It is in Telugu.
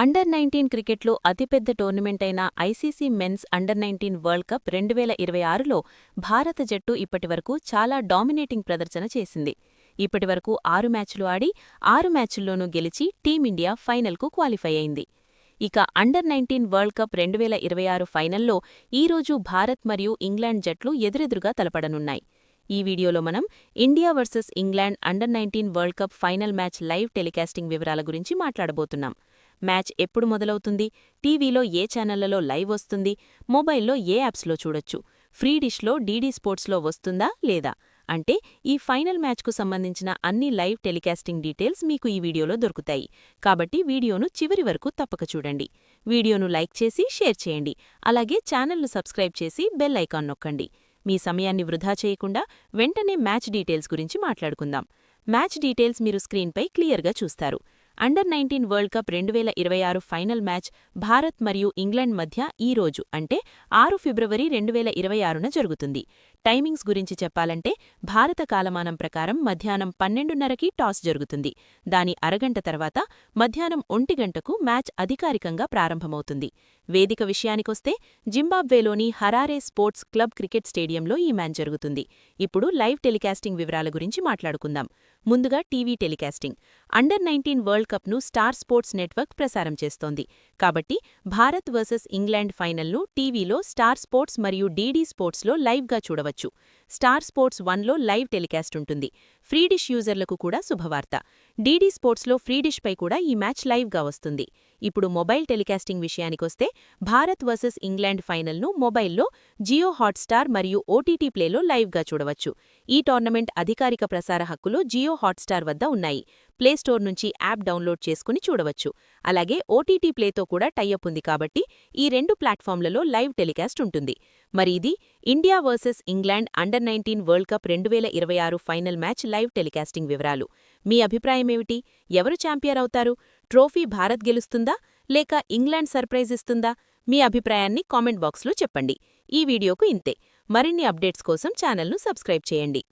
అండర్ నైన్టీన్ క్రికెట్లో అతిపెద్ద టోర్నమెంట్ అయిన ICC men's under nineteen world cup రెండు వేల ఇరవై ఆరులో భారత జట్టు ఇప్పటివరకు చాలా డామినేటింగ్ ప్రదర్శన చేసింది. ఇప్పటివరకు ఆరు మ్యాచ్లు ఆడి ఆరు మ్యాచ్ల్లోనూ గెలిచి టీమిండియా ఫైనల్కు క్వాలిఫై అయింది. ఇక అండర్ నైన్టీన్ వరల్డ్ కప్ రెండు వేల ఇరవై ఆరు ఫైనల్లో ఈరోజు భారత్ మరియు ఇంగ్లాండ్ జట్లు ఎదురెదురుగా తలపడనున్నాయి. ఈ వీడియోలో మనం India versus England under nineteen world cup final match live telecasting వివరాల గురించి మాట్లాడబోతున్నాం. మ్యాచ్ ఎప్పుడు మొదలవుతుంది టీవీలో ఏ ఛానళ్ళలో లైవ్ వస్తుంది మొబైల్లో ఏ యాప్స్లో చూడొచ్చు ఫ్రీ డిష్లో డీడీ స్పోర్ట్స్లో వస్తుందా లేదా? అంటే ఈ ఫైనల్ మ్యాచ్కు సంబంధించిన అన్ని లైవ్ టెలికాస్టింగ్ డీటెయిల్స్ మీకు ఈ వీడియోలో దొరుకుతాయి. కాబట్టి వీడియోను చివరి వరకు తప్పక చూడండి. వీడియోను లైక్ చేసి షేర్ చేయండి. అలాగే ఛానల్ను సబ్స్క్రైబ్ చేసి బెల్ ఐకాన్ నొక్కండి. మీ సమయాన్ని వృధా చేయకుండా వెంటనే మ్యాచ్ డీటెయిల్స్ గురించి మాట్లాడుకుందాం. మ్యాచ్ డీటెయిల్స్ మీరు స్క్రీన్పై క్లియర్గా చూస్తారు. అండర్ నైన్టీన్ వరల్డ్ కప్ రెండు వేల ఇరవై ఆరు ఫైనల్ మ్యాచ్ భారత్ మరియు ఇంగ్లాండ్ మధ్య ఈ రోజు అంటే ఆరు ఫిబ్రవరి రెండు వేల ఇరవై ఆరున జరుగుతుంది. టైమింగ్స్ గురించి చెప్పాలంటే భారత కాలమానం ప్రకారం మధ్యాహ్నం పన్నెండున్నరకి టాస్ జరుగుతుంది. దాని అరగంట తర్వాత మధ్యాహ్నం ఒంటి గంటకు మ్యాచ్ అధికారికంగా ప్రారంభమవుతుంది. వేదిక విషయానికొస్తే జింబాబ్వేలోని హరారే స్పోర్ట్స్ క్లబ్ క్రికెట్ స్టేడియంలో ఈ మ్యాచ్ జరుగుతుంది. ఇప్పుడు లైవ్ టెలికాస్టింగ్ వివరాల గురించి మాట్లాడుకుందాం. ముందుగా TV telecasting. Under nineteen world కప్ను star sports network ప్రసారం చేస్తోంది. కాబట్టి భారత్ వర్సెస్ ఇంగ్లాండ్ ఫైనల్ను టీవీలో స్టార్ స్పోర్ట్స్ మరియు డీడీ స్పోర్ట్స్లో లైవ్గా చూడవచ్చు. స్టార్ స్పోర్ట్స్ వన్లో లైవ్ టెలికాస్ట్ ఉంటుంది. ఫ్రీడిష్ యూజర్లకు కూడా శుభవార్త. డీడీ స్పోర్ట్స్లో ఫ్రీడిష్పై కూడా ఈ మ్యాచ్ లైవ్గా వస్తుంది. ఇప్పుడు మొబైల్ టెలికాస్టింగ్ విషయానికొస్తే భారత్ వర్సెస్ ఇంగ్లాండ్ ఫైనల్ను మొబైల్లో జియో హాట్స్టార్ మరియు ఓటీటీ ప్లేలో లైవ్గా చూడవచ్చు. ఈ టోర్నమెంట్ అధికారిక ప్రసార హక్కులు జియో హాట్స్టార్ వద్ద ఉన్నాయి. ప్లేస్టోర్ నుంచి యాప్ డౌన్లోడ్ చేసుకుని చూడవచ్చు. అలాగే ఓటీటీ ప్లేతో కూడా టైఅప్ ఉంది కాబట్టి ఈ రెండు ప్లాట్ఫామ్లలో లైవ్ టెలికాస్ట్ ఉంటుంది. మరి ఇది India versus England under nineteen world cup రెండు ఇరవై ఆరు ఫైనల్ మ్యాచ్ లైవ్ టెలికాస్టింగ్ వివరాలు. మీ అభిప్రాయమేమిటి? ఎవరు ఛాంపియర్ అవుతారు? ట్రోఫీ భారత్ గెలుస్తుందా? లేక ఇంగ్లాండ్ సర్ప్రైజ్ ఇస్తుందా? మీ అభిప్రాయాన్ని కామెంట్ బాక్స్లో చెప్పండి. ఈ వీడియోకు ఇంతే. మరిన్ని అప్డేట్స్ కోసం ఛానల్ను సబ్స్క్రైబ్ చేయండి.